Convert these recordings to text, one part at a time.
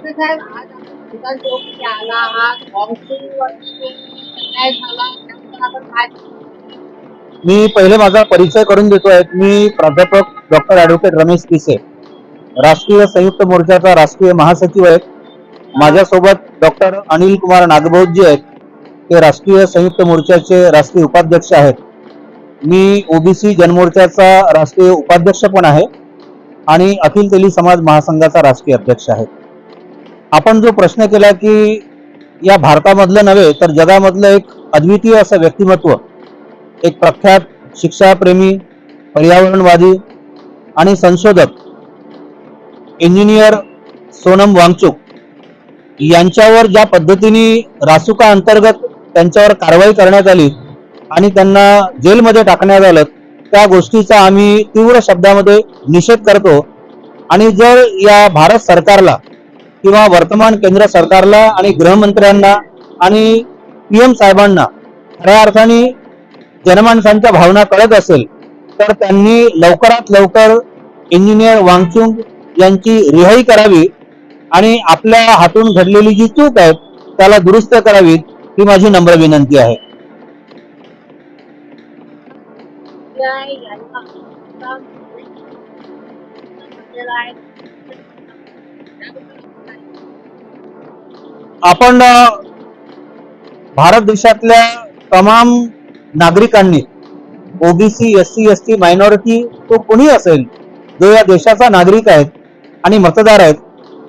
साहेब आज आपण आला झाला त्याबद्दल आपण काय मी पहिले माझा परिचय करून देतोय. मी प्राध्यापक डॉक्टर ऍडव्होकेट रमेश पिसे राष्ट्रीय संयुक्त मोर्चाचा राष्ट्रीय महासचिव आहे माझ्यासोबत डॉक्टर अनिल कुमार नागबोधजी आहेत. ते राष्ट्रीय संयुक्त मोर्चाचे राष्ट्रीय उपाध्यक्ष आहेत. मी ओबीसी जनमोर्चाचा राष्ट्रीय उपाध्यक्ष पण आहे. आणि अखिल तेली समाज महासंघाचा राष्ट्रीय अध्यक्ष आहे. आपण जो प्रश्न केला की या भारतामधलं नव्हे तर जगामधलं एक अद्वितीय असं व्यक्तिमत्व एक प्रख्यात शिक्षाप्रेमी पर्यावरणवादी आणि संशोधक इंजिनियर सोनम वांगचुक यांच्यावर ज्या पद्धतीने रासुका अंतर्गत त्यांच्यावर कारवाई करण्यात आली आणि त्यांना जेलमध्ये टाकण्यात आलं त्या गोष्टीचा आम्ही तीव्र शब्दामध्ये निषेध करतो. आणि जर या भारत सरकारला किंवा वर्तमान केंद्र सरकारला आणि गृहमंत्र्यांना आणि पीएम साहेबांना खऱ्या अर्थाने जनमानसांच्या भावना कळत असेल तर त्यांनी लवकरात लवकर इंजिनियर वांगचुंग यांची रिहाई करावी आणि आपल्या हातून घडलेली जी चूक आहे त्याला दुरुस्त करावी ही माझी नम्र विनंती आहे. आपण भारत देशातल्या तमाम नागरिकांनी OBC S C S T minority तो कोणी असेल जो या देशाचा नागरिक आहेत आणि मतदार आहेत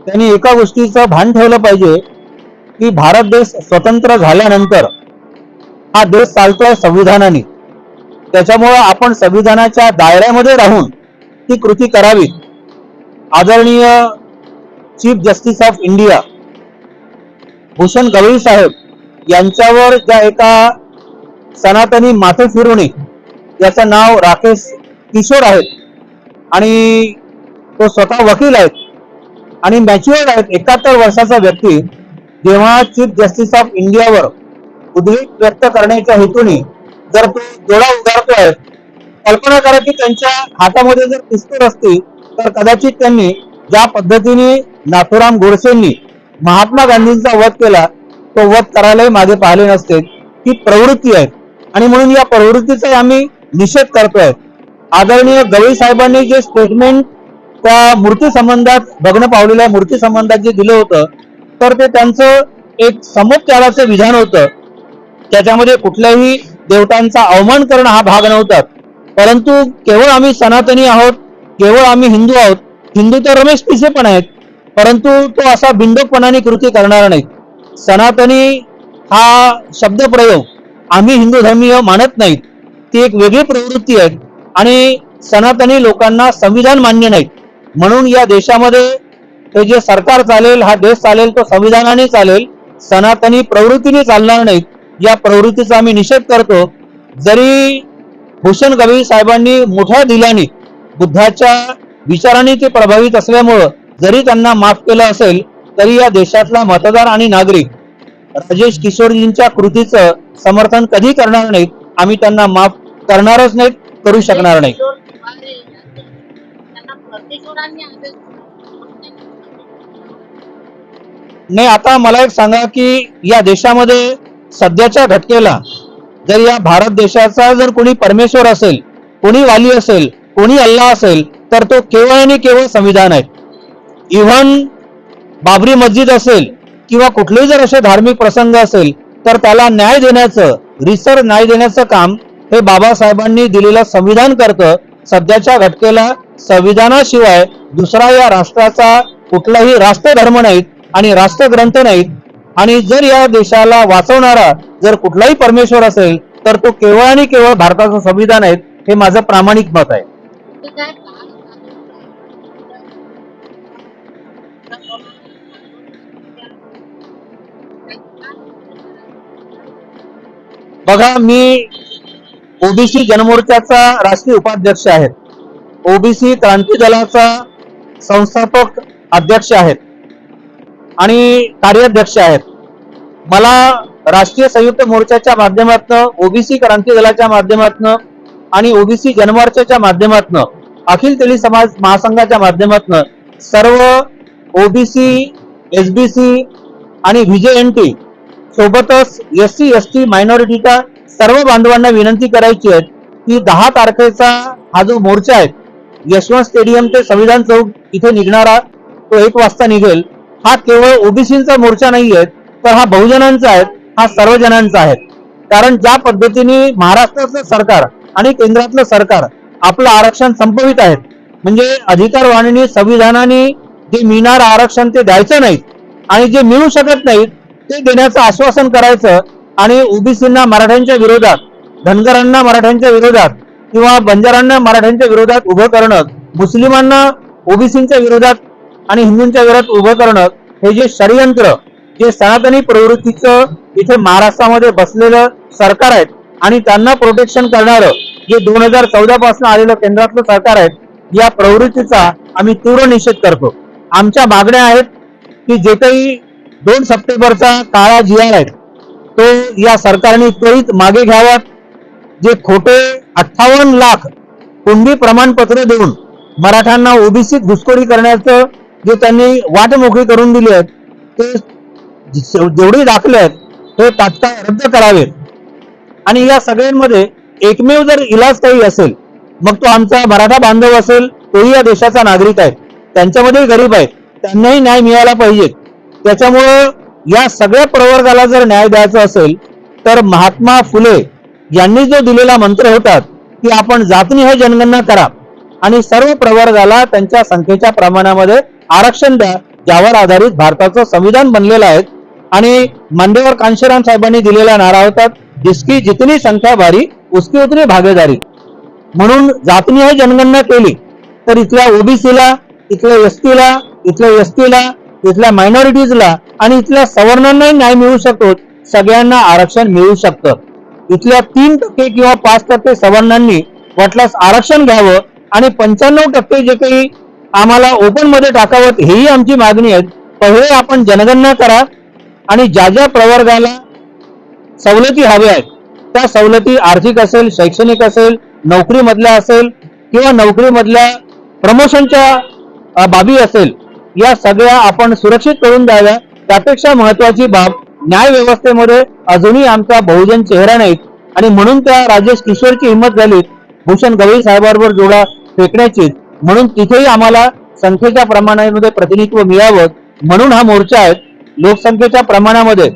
त्यांनी एका गोष्टीचं भान ठेवलं पाहिजे की भारत देश स्वतंत्र झाल्यानंतर हा देश चालतोय संविधानाने. त्याच्यामुळं आपण संविधानाच्या दायऱ्यामध्ये राहून ती कृती करावी. आदरणीय chief justice of India Bhushan Gawali saheb यांच्यावर ज्या एका सनातनी माथे फिरवणे याचं नाव राकेश किशोर आहेत. आणि तो स्वतः वकील आहेत. आणि मॅच्युअर्ड आहेत. एकाहत्तर वर्षाचा व्यक्ती जेव्हा चीफ जस्टिस ऑफ इंडियावर उद्वेग व्यक्त करण्याच्या हेतूने जर तो डोळा उगारतोय कल्पना करा की त्यांच्या हातामध्ये जर पिस्तूल असती तर कदाचित त्यांनी ज्या पद्धतीने नाथुराम गोडसेंनी महात्मा गांधींचा वध केला तो वध करायलाही मागे पाहिले नसते. ही प्रवृत्ती आहे. आणि म्हणून या प्रवृत्तीचा आम्ही निषेध करतोय. आदरणीय गवळी साहेबांनी जे स्टेटमेंट त्या मूर्ती संबंधात भग्न पावलेल्या मूर्ती संबंधात जे दिलं होतं तर ते त्यांचं एक समोपचाराचं विधान होतं. त्याच्यामध्ये कुठल्याही देवतांचा अवमान करणं हा भाग नव्हता. परंतु केवळ आम्ही सनातनी आहोत केवळ आम्ही हिंदू आहोत हिंदू तर रमेश पिसे पण आहेत. परंतु तो असा बिंडोकपणाने कृती करणार नाही. सनातनी हा शब्दप्रयोग आम्ही हिंदू धर्मीय मानत नाहीत ती एक वेगळी प्रवृत्ती आहे आणि सनातनी लोकांना संविधान मान्य नाही. म्हणून या देशामध्ये हे जे सरकार चालेल हा देश चालेल तो संविधानाने चालेल सनातनी प्रवृत्तीने चालणार नाही. या प्रवृत्तीचा आम्ही निषेध करतो. जरी भूषण कवी साहेबांनी मोठ्या दिलाने बुद्धाच्या विचाराने ते प्रभावित असल्यामुळं जरी त्यांना माफ केलं असेल तरी या देशातला मतदार आणि नागरिक राजेश किशोरजींच्या कृतीचं समर्थन कधी करणार नाहीत आम्ही त्यांना माफ करणारच नाहीत करू शकणार नाही. नाही आता मला एक सांगा की या देशामध्ये सध्याच्या घटनेला जर या भारत देशाचा जर कोणी परमेश्वर असेल कोणी वाली असेल कोणी अल्लाह असेल तर तो केवळ आणि केवळ संविधान आहे इव्हन बाबरी मस्जिद असेल किंवा कुठलेही जर असे धार्मिक प्रसंग असेल तर त्याला न्याय देण्याचं रिसर न्याय देण्याचं काम हे बाबासाहेबांनी दिलेलं संविधान करतं. सध्याच्या घटकेला संविधानाशिवाय दुसरा या राष्ट्राचा कुठलाही राष्ट्रधर्म नाहीत आणि राष्ट्रग्रंथ नाहीत. आणि जर या देशाला वाचवणारा जर कुठलाही परमेश्वर असेल तर तो केवळ आणि केवळ भारताचं संविधान आहे हे माझं प्रामाणिक मत आहे. बघा मी ओबीसी जनमोर्चाचा राष्ट्रीय उपाध्यक्ष आहे. ओबीसी क्रांती दलाचा संस्थापक अध्यक्ष आहेत आणि कार्याध्यक्ष आहेत. मला राष्ट्रीय संयुक्त मोर्चाच्या माध्यमातून ओबीसी क्रांती दलाच्या माध्यमातून आणि ओबीसी जनमोर्चाच्या माध्यमातून अखिल तेली समाज महासंघाच्या माध्यमातून सर्व ओबीसी एसबीसी आणि विजय आणि सोबतच एस सी एस टी मायनॉरिटीच्या सर्व बांधवांना विनंती करायची आहे की दहा तारखेचा हा जो मोर्चा आहे यशवंत स्टेडियम ते संविधान चौक इथे निघणारा तो एक वाजता निघेल. हा केवळ ओबीसीचा मोर्चा नाही आहे तर हा बहुजनांचा आहे हा सर्वजनांचा आहे. कारण ज्या पद्धतीने महाराष्ट्रातलं सरकार आणि केंद्रातलं सरकार आपलं आरक्षण संपवित आहेत म्हणजे अधिकारवाणीने संविधानाने जे मिळणारं आरक्षण ते द्यायचं नाही आणि जे मिळू शकत नाहीत ते देण्याचं आश्वासन करायचं आणि ओबीसींना मराठ्यांच्या विरोधात धनगरांना मराठ्यांच्या विरोधात किंवा बंजारांना मराठ्यांच्या विरोधात उभं करणं मुस्लिमांना ओबीसींच्या विरोधात आणि हिंदूंच्या विरोधात उभं करणं हे जे षडयंत्र जे सनातनी प्रवृत्तीचं इथे महाराष्ट्रामध्ये बसलेलं सरकार आहे आणि त्यांना प्रोटेक्शन करणारं जे दोन हजार चौदा पासून आलेलं केंद्रातलं सरकार आहे या प्रवृत्तीचा आम्ही तीव्र निषेध करतो. आमच्या मागण्या आहेत की जे काही दोन सप्टेंबरचा काळा जी आहे तो या सरकारने त्वरित मागे घ्यावा जे खोटे अठ्ठावन्न लाख कुणबी प्रमाणपत्र देऊन मराठ्यांना ओबीसीत घुसखोरी करण्याचं जे त्यांनी वाट मोकळी करून दिली आहेत ते जेवढे दाखले आहेत ते तात्काळ रद्द करावेत आणि या सगळ्यांमध्ये एकमेव जर इलाज काही असेल मग तो आमचा मराठा बांधव असेल तोही या देशाचा नागरिक आहे. त्यांच्यामध्ये गरीब आहेत त्यांनाही न्याय मिळाला पाहिजे. त्याच्यामुळं या सगळ्या प्रवर्गाला जर न्याय द्यायचा असेल तर महात्मा फुले यांनी जो दिलेला मंत्र होता की आपण जातनिहाय हो जनगणना करा. आणि सर्व प्रवर्गाला त्यांच्या संख्येच्या प्रमाणामध्ये आरक्षण द्या ज्यावर आधारित भारताचं संविधान बनलेलं आहे. आणि मांडेवर कांशीराम साहेबांनी दिलेला नारा होता जिसकी जितनी संख्या भारी उसकी उतनी भागीदारी. म्हणून जातनिहाय हो जनगणना केली तर इथल्या ओबीसीला इथल्या एसटीला इथल्या एसटीला इथल्या मायनॉरिटीजला आणि इथल्या सवर्णांनाही न्याय मिळू शकतो. सगळ्यांना आरक्षण मिळू शकतं. इथल्या तीन टक्के किंवा पाच टक्के सवर्णांनी वाटल्यास आरक्षण घ्यावं आणि पंच्याण्णव टक्के जे काही आम्हाला ओपनमध्ये टाकावं हेही आमची मागणी आहे. पहिले आपण जनगणना करा आणि ज्या ज्या प्रवर्गाला सवलती हव्या आहेत त्या सवलती आर्थिक असेल शैक्षणिक असेल नोकरीमधल्या असेल किंवा नोकरीमधल्या प्रमोशनच्या बाबी असेल या सगळ्या आपण सुरक्षित करून द्याव्या. त्यापेक्षा महत्वाची बाब न्याय व्यवस्थेमध्ये अजूनही आमचा बहुजन चेहरा नाहीत आणि म्हणून त्या राजेश किशोरची हिंमत झाली. भूषण गवई साहेबांवर जोडा फेकण्याची. म्हणून तिथेही आम्हाला संख्येच्या प्रमाणामध्ये प्रतिनिधित्व मिळावं. म्हणून हा मोर्चा आहे. लोकसंख्येच्या प्रमाणामध्ये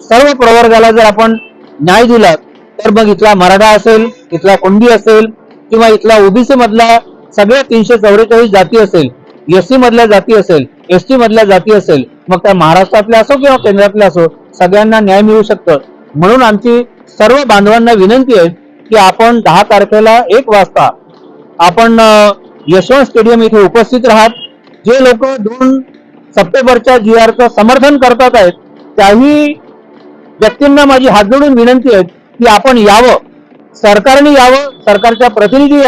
सर्व प्रवर्गाला जर आपण न्याय दिला तर मग इथला मराठा असेल इथला कुणबी असेल किंवा इथला ओबीसी मधला सगळ्या तीनशे चौवेचाळीस जाती असेल एससी मधल्या जाती असेल एसटी मधल्या जाती असेल मग त्या महाराष्ट्रातल्या असो किंवा केंद्रातल्या असो सगळ्यांना न्याय मिळू शकतं. म्हणून आमची सर्व बांधवांना विनंती आहे की आपण दहा तारखेला एक वाजता आपण यशवंत स्टेडियम इथे उपस्थित राहत. जे लोक दोन सप्टेंबरच्या जी आरचं समर्थन करतात आहेत त्याही व्यक्तींना माझी हात जोडून विनंती आहे की आपण यावं. सरकारने यावं सरकारच्या प्रतिनिधी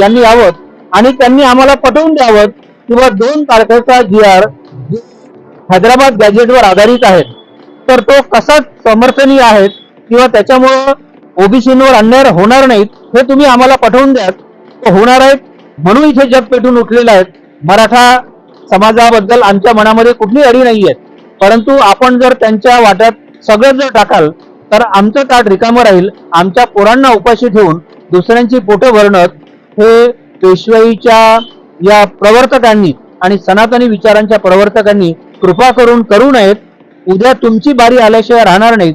यांनी यावं आणि त्यांनी आम्हाला पटवून द्यावं किंवा दोन तारखेचा जी आर हैदराबाद गॅजेटवर आधारित आहे. तर तो कसा समर्थनीय आहे किंवा त्याच्यामुळं ओबीसीवर अन्याय होणार नाहीत हे तुम्ही आम्हाला पाठवून द्या होणार आहेत म्हणून इथे जग पेटून उठलेला आहे मराठा समाजाबद्दल आमच्या मनामध्ये कुठली अडी नाही आहेत. परंतु आपण जर त्यांच्या वाट्यात सगळं जर टाकाल तर आमचं ताट रिकामं राहील. आमच्या पोरांना उपाशी ठेवून दुसऱ्यांची पोटं भरणं हे पेशवाईच्या या प्रवर्तकांनी आणि सनातनी विचारांच्या प्रवर्तकांनी कृपा करून करू नयेत. उद्या तुमची बारी आल्याशिवाय राहणार नाहीत.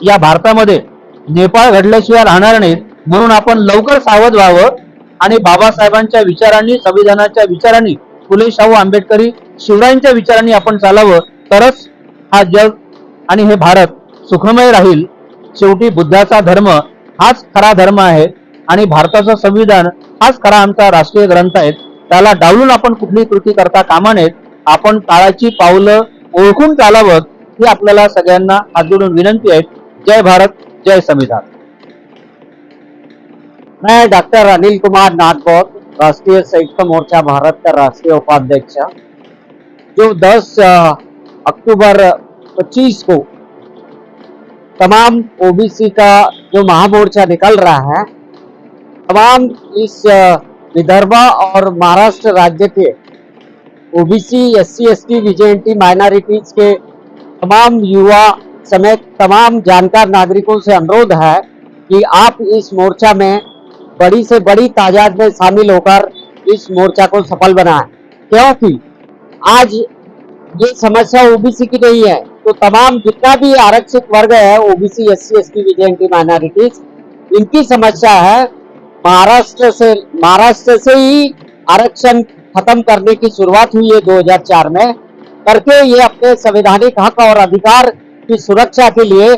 या भारतामध्ये नेपाळ घडल्याशिवाय राहणार नाहीत. म्हणून आपण लवकर सावध व्हावं आणि बाबासाहेबांच्या विचारांनी संविधानाच्या विचारांनी फुले शाहू आंबेडकरी शिवरायांच्या विचारांनी आपण चालावं. तरच हा जग आणि हे भारत सुखमय राहील. शेवटी बुद्धाचा धर्म हाच खरा धर्म आहे आणि भारताचं संविधान हाच खरा आमचा राष्ट्रीय ग्रंथ आहे. त्याला डावलून आपण कुठली कृती करता कामा नयेत. आपण काळाची पावलं ओळखून चालावं ही आपल्याला सगळ्यांना हात जोडून विनंती आहे. जय भारत जय संविधान. मैं डॉक्टर अनिल कुमार नागौर राष्ट्रीय संयुक्त मोर्चा भारत का राष्ट्रीय उपाध्यक्ष। जो 10 अक्टूबर 25 को तमाम ओबीसी का जो महामोर्चा निकल रहा है तमाम इस विदर्भ और महाराष्ट्र राज्य के OBC S C S T minorities के तमाम युवा समेत तमाम जानकार नागरिकों से अनुरोध है कि आप इस मोर्चा में बड़ी से बड़ी तादाद में शामिल होकर इस मोर्चा को सफल बनाएँ। क्योंकि आज ये समस्या ओबीसी की नहीं है तो तमाम जितना भी आरक्षित वर्ग है, OBC S C S T minorities, इनकी समस्या है महाराष्ट्र से महाराष्ट्र से ही आरक्षण खत्म करने की शुरुआत हुई है 2004 में। करके ये अपने संवैधानिक हक और अधिकार की सुरक्षा के लिए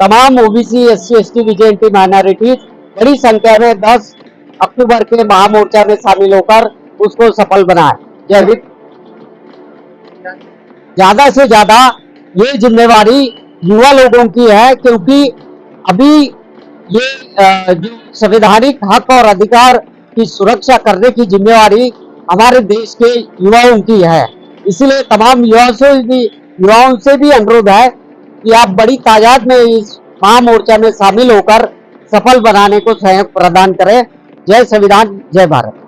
तमाम OBC S C S T VJNT minorities बड़ी संख्या में 10 अक्टूबर के महामोर्चा में शामिल होकर उसको सफल बनाए। जय ज़्यादा से ज़्यादा ये जिम्मेवारी युवा लोगों की है, क्योंकि अभी ये जो संवैधानिक हक और अधिकार की सुरक्षा करने की जिम्मेवारी हमारे देश के युवाओं की है। इसलिए तमाम युवाओं से भी, युवाओं से भी अनुरोध है कि आप बड़ी ताजाद में इस महामोर्चा में शामिल होकर सफल बनाने को सहयोग प्रदान करें। जय संविधान, जय भारत।